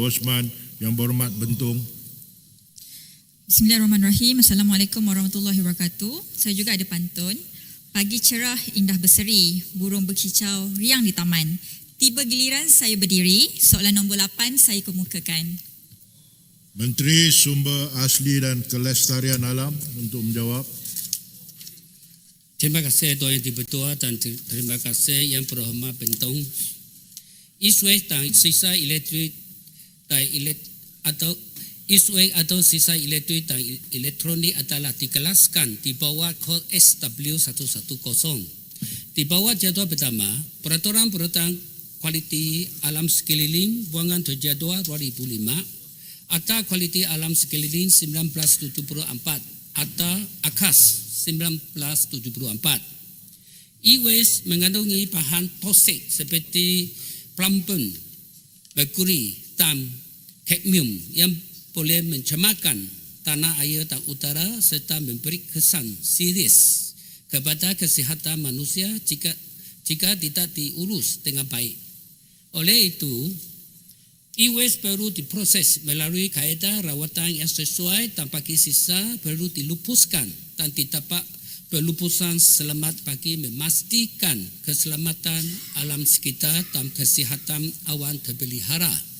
Osman, Yang Berhormat Bentung. Bismillahirrahmanirrahim. Assalamualaikum warahmatullahi wabarakatuh. Saya juga ada pantun. Pagi cerah indah berseri, burung berkicau riang di taman. Tiba giliran saya berdiri, soalan nombor 8 saya kemukakan. Menteri Sumber Asli dan Kelestarian Alam untuk menjawab. Terima kasih Tuan Yang Dipertua dan ter- terima kasih Yang Berhormat Bentong. Isu tentang sisa elektrik dan elek, atau isu atau sisa elektrik dan elektronik adalah dikelaskan di bawah kod SW110. Di bawah jadual pertama, peraturan peraturan kualiti alam sekeliling buangan terjadual 2005 atau kualiti alam sekeliling 1974 atau AKAS 1974. E-waste mengandungi bahan toksik seperti plankton, merkuri, tam, kadmium yang boleh mencemarkan tanah air dan udara serta memberi kesan serius kepada kesihatan manusia jika jika tidak diurus dengan baik. Oleh itu, e-waste perlu diproses melalui kaedah rawatan yang sesuai dan bagi sisa perlu dilupuskan dan didapat pelupusan selamat bagi memastikan keselamatan alam sekitar dan kesihatan awan terpelihara.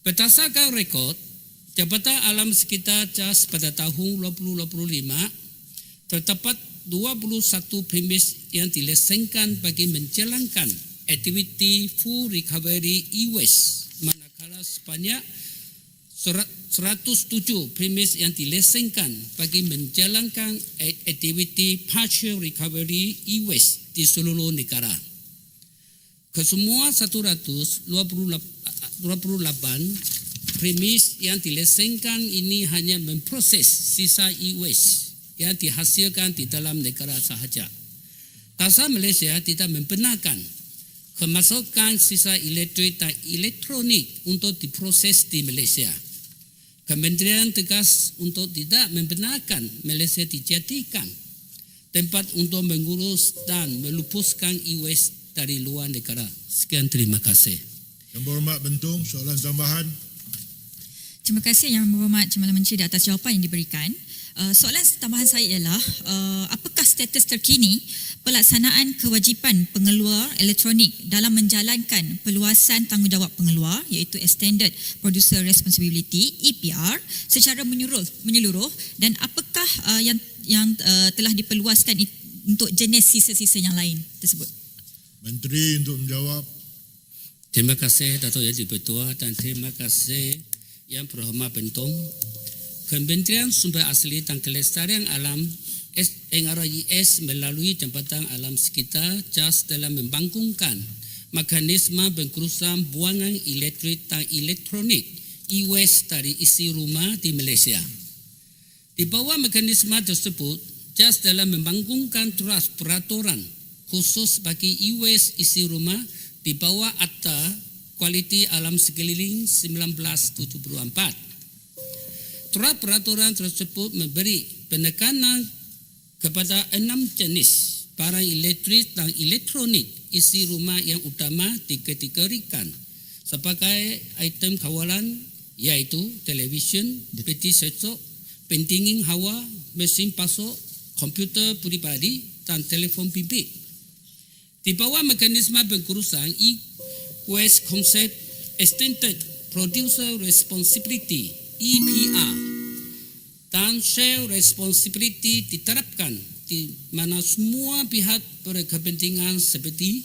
Berdasarkan rekod, Jabatan Alam Sekitar JAS pada tahun 2025 terdapat 21 premis yang dilesenkan bagi menjalankan aktiviti full recovery e-waste manakala sebanyak 107 premis yang dilesenkan bagi menjalankan aktiviti partial recovery e-waste di seluruh negara. Kesemua 128 premis yang dilesenkan ini hanya memproses sisa e-waste yang dihasilkan di dalam negara sahaja. Tasa Malaysia tidak membenarkan kemasukan sisa elektrik dan elektronik untuk diproses di Malaysia. Kementerian tegas untuk tidak membenarkan Malaysia dijadikan tempat untuk mengurus dan melupuskan e-waste dari luar negara. Sekian terima kasih. Yang Berhormat Bentung, soalan tambahan. Terima kasih Yang Berhormat Cemala Menteri di atas jawapan yang diberikan. Uh, soalan tambahan saya ialah uh, apakah status terkini pelaksanaan kewajipan pengeluar elektronik dalam menjalankan perluasan tanggungjawab pengeluar iaitu Extended Producer Responsibility EPR secara menyeluruh menyeluruh dan apakah uh, yang yang uh, telah diperluaskan untuk jenis sisa-sisa yang lain tersebut. Menteri untuk menjawab. Terima kasih Datuk Yang Dipertua dan terima kasih Yang Berhormat Bentong. Kementerian Sumber Asli dan Kelestarian Alam NRIS melalui Jambatan Alam Sekitar JAS dalam membangkungkan mekanisme pengurusan buangan elektrik dan elektronik e-waste dari isi rumah di Malaysia. Di bawah mekanisme tersebut, JAS dalam membangkungkan teras peraturan khusus bagi e-waste isi rumah di bawah Akta Kualiti Alam Sekeliling 1974. Teras peraturan tersebut memberi penekanan kepada enam jenis barang elektrik dan elektronik isi rumah yang utama dikategorikan sebagai item kawalan iaitu televisyen, peti setsok, pendingin hawa, mesin pasok, komputer peribadi dan telefon bimbit. Di bawah mekanisme pengurusan e-waste concept extended producer responsibility EPR dan share responsibility diterapkan di mana semua pihak berkepentingan seperti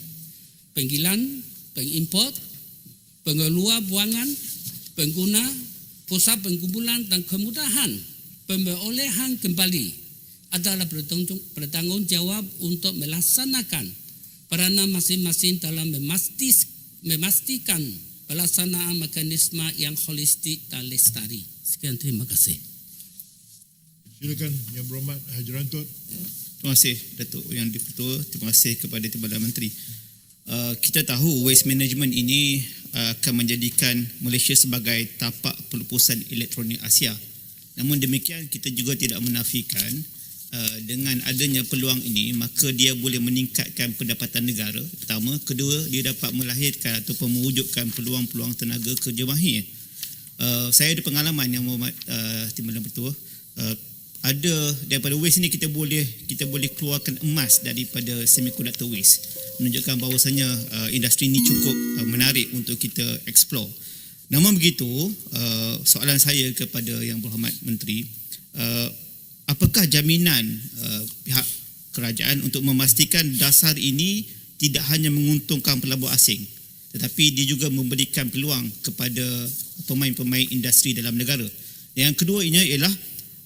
penggilan, pengimport, pengeluar buangan, pengguna, pusat pengkumpulan dan kemudahan pemerolehan kembali adalah bertanggung, bertanggungjawab untuk melaksanakan peranan masing-masing dalam memastis, memastikan pelaksanaan mekanisme yang holistik dan lestari. Sekian terima kasih. Silakan Yang Berhormat Haji Rantut. Terima kasih Datuk Yang Dipertua. Terima kasih kepada Timbalan Menteri. Uh, kita tahu waste management ini uh, akan menjadikan Malaysia sebagai tapak pelupusan elektronik Asia. Namun demikian kita juga tidak menafikan dengan adanya peluang ini maka dia boleh meningkatkan pendapatan negara. Pertama kedua dia dapat melahirkan ataupun mewujudkan peluang-peluang tenaga kerja mahir. Uh, saya ada pengalaman yang Muhammad uh, Timbalan Bertua uh, ada daripada waste ni kita boleh kita boleh keluarkan emas daripada semiconductor waste. Menunjukkan bahawasanya uh, industri ini cukup uh, menarik untuk kita explore. Namun begitu uh, soalan saya kepada yang berhormat menteri uh, apakah jaminan uh, pihak kerajaan untuk memastikan dasar ini tidak hanya menguntungkan pelabur asing tetapi dia juga memberikan peluang kepada pemain-pemain industri dalam negara. Yang kedua ini ialah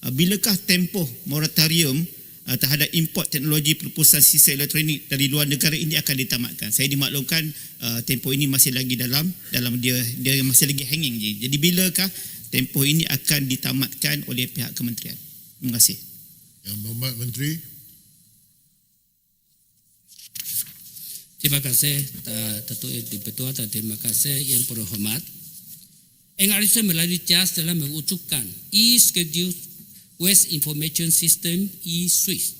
uh, bilakah tempoh moratorium uh, terhadap import teknologi perpustakaan sisa elektronik dari luar negara ini akan ditamatkan. Saya dimaklumkan uh, tempoh ini masih lagi dalam dalam dia dia masih lagi hanging je. Jadi bilakah tempoh ini akan ditamatkan oleh pihak kementerian? Terima kasih. Yang Berhormat Menteri. Terima kasih uh, Datuk Yang Dipertua dan terima kasih Yang Berhormat. NRC melalui JAS telah mewujudkan e-schedule Waste Information System e-Swiss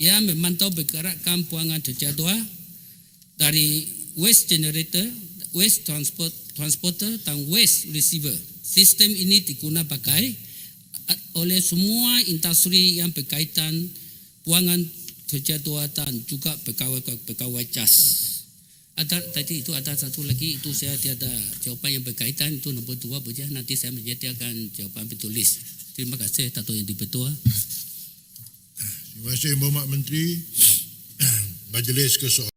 yang memantau pergerakan buangan terjadual dari waste generator, waste transport, transporter dan waste receiver. Sistem ini digunakan pakai oleh semua industri yang berkaitan buangan terjadual dan juga pegawai-pegawai JAS. Ada tadi itu ada satu lagi itu saya tiada jawapan yang berkaitan itu nombor dua saja nanti saya menyediakan jawapan bertulis. Terima kasih Datuk Yang Dipertua. Terima kasih Berhormat Menteri. Majlis kesoalan